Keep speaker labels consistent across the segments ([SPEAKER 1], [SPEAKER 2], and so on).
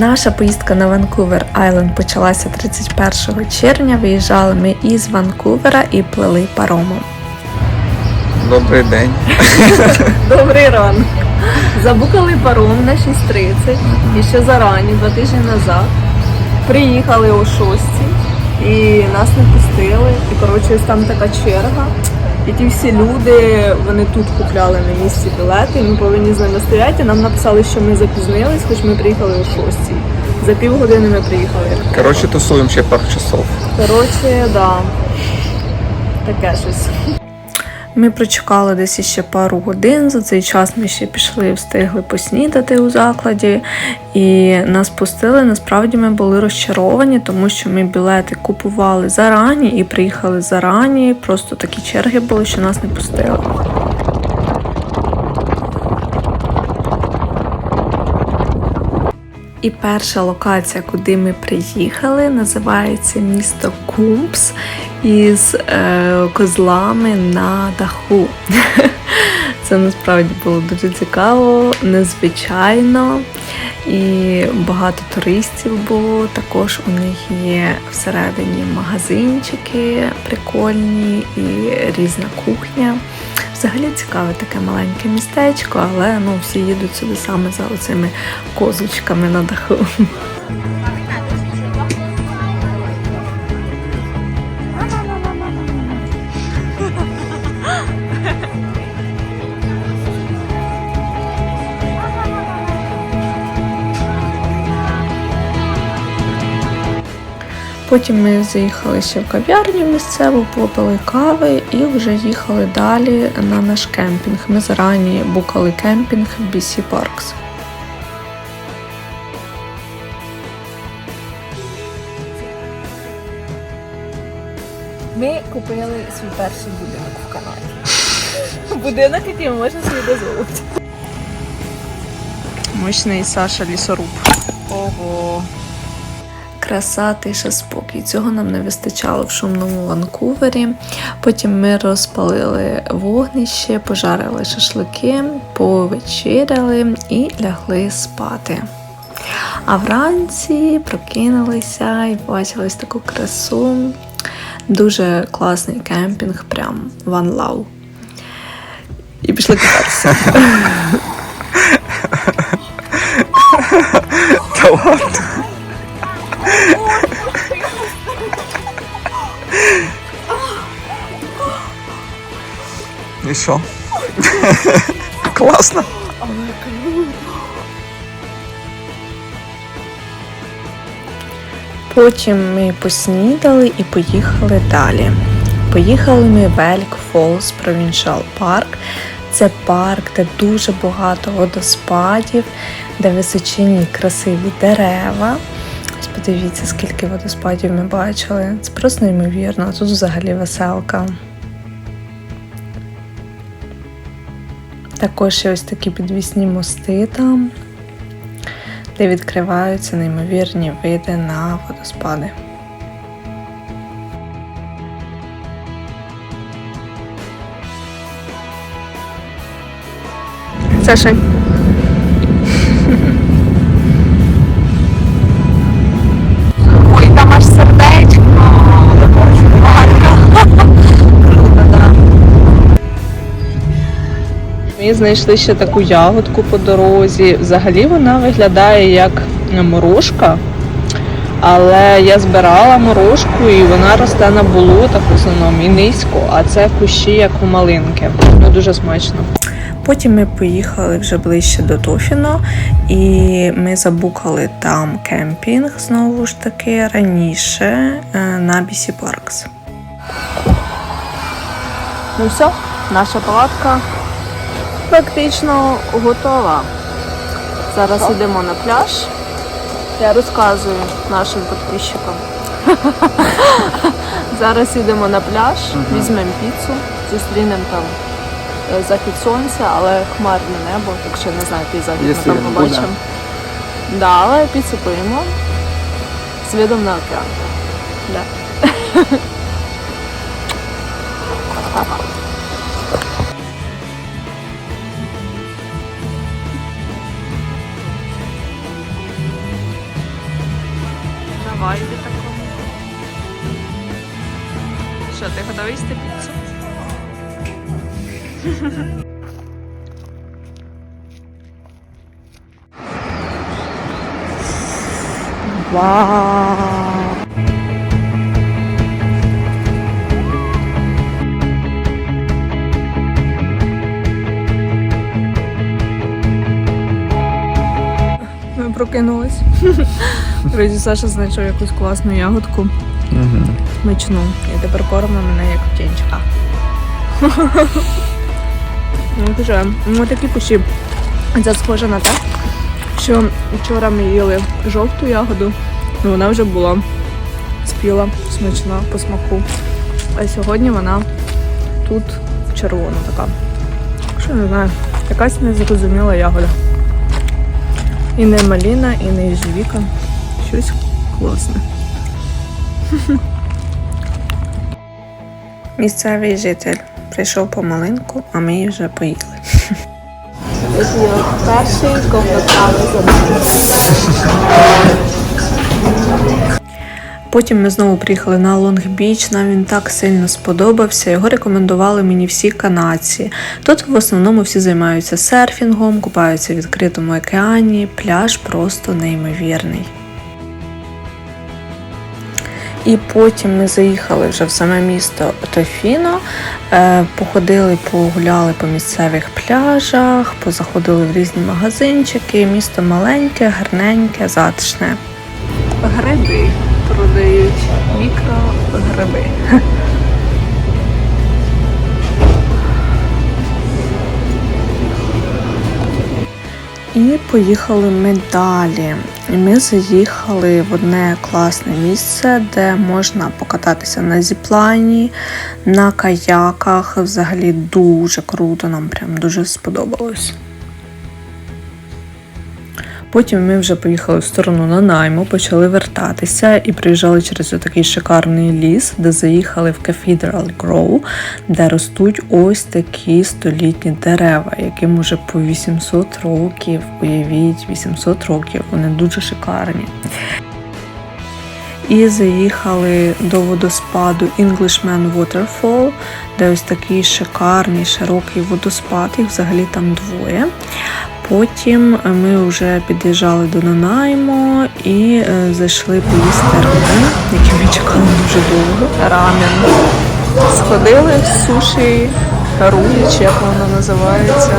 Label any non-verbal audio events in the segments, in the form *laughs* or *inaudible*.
[SPEAKER 1] Наша поїздка на Ванкувер Айленд почалася 31 червня. Виїжджали ми із Ванкувера і плили паромом.
[SPEAKER 2] Добрий день. *laughs*
[SPEAKER 1] Добрий ранок. Забукали паром на 6.30 і ще зарані, два тижні назад. Приїхали о 6 і нас не пустили. І коротше, ось там така черга. І ті всі люди, вони тут купляли на місці білети, і ми повинні з ними стояти. Нам написали, що ми запізнились, хоч ми приїхали о 6. За півгодини ми приїхали.
[SPEAKER 2] Коротше, тусуємо ще пару часов.
[SPEAKER 1] Коротше, да. Таке щось. Ми прочекали десь ще пару годин. За цей час ми ще пішли, встигли поснідати у закладі, і нас пустили. Насправді ми були розчаровані, тому що ми білети купували зарані і приїхали зарані. Просто такі черги були, що нас не пустили. І перша локація, куди ми приїхали, називається місто Кумпс із е, козлами на даху. *laughs* Це насправді було дуже цікаво, незвичайно. І багато туристів було. Також у них є всередині магазинчики прикольні і різна кухня. Взагалі цікаве таке маленьке містечко, але ну всі їдуть сюди саме за оцими козочками на даху. Потім ми заїхали ще в кав'ярню місцеву, попили кави і вже їхали далі на наш кемпінг. Ми зарані букали кемпінг в BC Parks. Ми купили свій перший будинок в Канаді. *laughs* Будинок, який можна собі дозволити. Мощний Саша лісоруб. Ого. Краса, тиша, спокій. Цього нам не вистачало в шумному Ванкувері. Потім ми розпалили вогнище, пожарили шашлики, повечеряли і лягли спати. А вранці прокинулися і побачили ось таку красу. Дуже класний кемпінг, прям one love. І пішли купатися. *laughs*
[SPEAKER 2] Та ладно. І що? Класно.
[SPEAKER 1] Потім ми поснідали і поїхали далі. Поїхали ми в Elk Falls Provincial Park. Це парк, де дуже багато водоспадів, де височинні красиві дерева. Ось подивіться, скільки водоспадів ми бачили. Це просто неймовірно. Тут взагалі веселка. Також є ось такі підвісні мости там, де відкриваються неймовірні види на водоспади. Саша. Ми знайшли ще таку ягодку по дорозі. Взагалі вона виглядає як морожка. Але я збирала морожку і вона росте на болотах в основному і низько, а це кущі як у малинки. Ну дуже смачно. Потім ми поїхали вже ближче до Тофіно, і ми забукали там кемпінг знову ж таки раніше е, на BC Parks. Ну все, наша палатка практично готова. Зараз йдемо на пляж. Я розказую нашим підписчикам. *laughs* Зараз йдемо на пляж, візьмемо піцу, зустрінемо там е, захід сонця, але хмарне небо, так що не знаю, який захід ми там побачимо. Да, але піцу поїмо з видом на океан. Да. *laughs* вайбі такому. Що, ти готовий їсти піцу? Вау! Ми прокинулись. *laughs* Друзі, Саша знайшов якусь класну ягодку. Смачну. І тепер кормить мене як птенчика. *laughs* Ну, дуже. Ну, такі кущі. Це схоже на те, що вчора ми їли жовту ягоду, ну вона вже була спіла, смачна по смаку. А сьогодні вона тут червона така. Що не знаю, якась незрозуміла ягода. І не маліна, і не ежевіка. Щось класне. *laughs* Місцевий житель прийшов по малинку, а ми її вже поїли. Перший Потім ми знову приїхали на Лонг-Біч. Нам він так сильно сподобався. Його рекомендували мені всі канадці. Тут в основному всі займаються серфінгом, купаються в відкритому океані. Пляж просто неймовірний. І потім ми заїхали вже в саме місто Тофіно, е, походили, погуляли по місцевих пляжах, позаходили в різні магазинчики. Місто маленьке, гарненьке, затишне. Гриби продають мікрогриби. І поїхали ми далі. Ми заїхали в одне класне місце, де можна покататися на зіплайні, на каяках. Взагалі дуже круто, нам прям дуже сподобалось. Потім ми вже поїхали в сторону на найму, почали вертатися і приїжджали через такий шикарний ліс, де заїхали в Cathedral Grove, де ростуть ось такі столітні дерева, яким уже по 800 років. Уявіть, 800 років. Вони дуже шикарні. І заїхали до водоспаду Englishman Waterfall, де ось такий шикарний широкий водоспад, їх взагалі там двоє. Потім ми вже під'їжджали до Нанаймо і е, зайшли поїсти рамен, який ми чекали дуже довго. Рамен. Сходили в суші Харуї, чи як воно називається.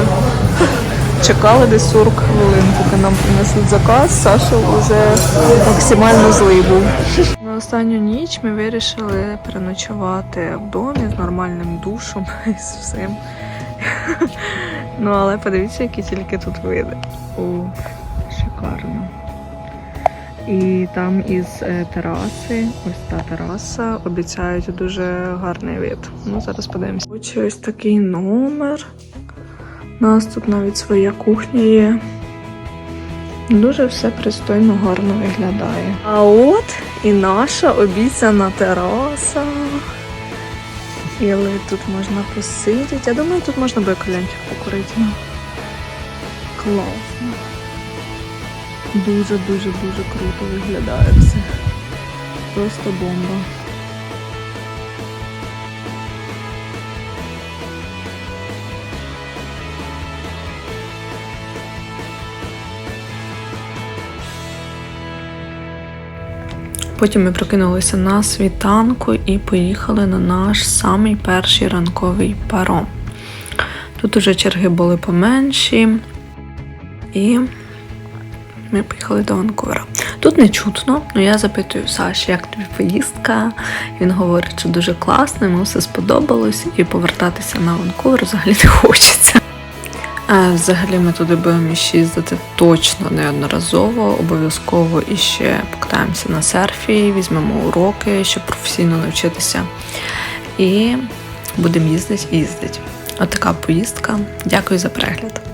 [SPEAKER 1] *laughs* Чекали десь 40 хвилин, поки нам принесли заказ. Саша вже максимально злий був. *laughs* На останню ніч ми вирішили переночувати в домі з нормальним душем *laughs* і з всім. Ну, але подивіться, які тільки тут види. О, шикарно. І там із е, тераси, ось та тераса, обіцяють дуже гарний вид. Ну, зараз подивимося. Ось ось такий номер. У нас тут навіть своя кухня є. Дуже все пристойно, гарно виглядає. А от і наша обіцяна тераса. Але тут можна посидіти. Я думаю, тут можна буде калянчик покурити. Ну, Класно. Дуже-дуже дуже круто виглядає все. Просто бомба. Потім ми прокинулися на світанку і поїхали на наш самий перший ранковий паром. Тут уже черги були поменші, і ми поїхали до Ванкувера. Тут не чутно, але я запитую Саші, як тобі поїздка. Він говорить, що дуже класно, йому все сподобалось, і повертатися на Ванкувер взагалі не хочеться. Взагалі ми туди будемо ще їздити точно неодноразово, обов'язково і ще покатаємося на серфі, візьмемо уроки, щоб професійно навчитися. І будемо їздити і їздити. Отака поїздка. Дякую за перегляд.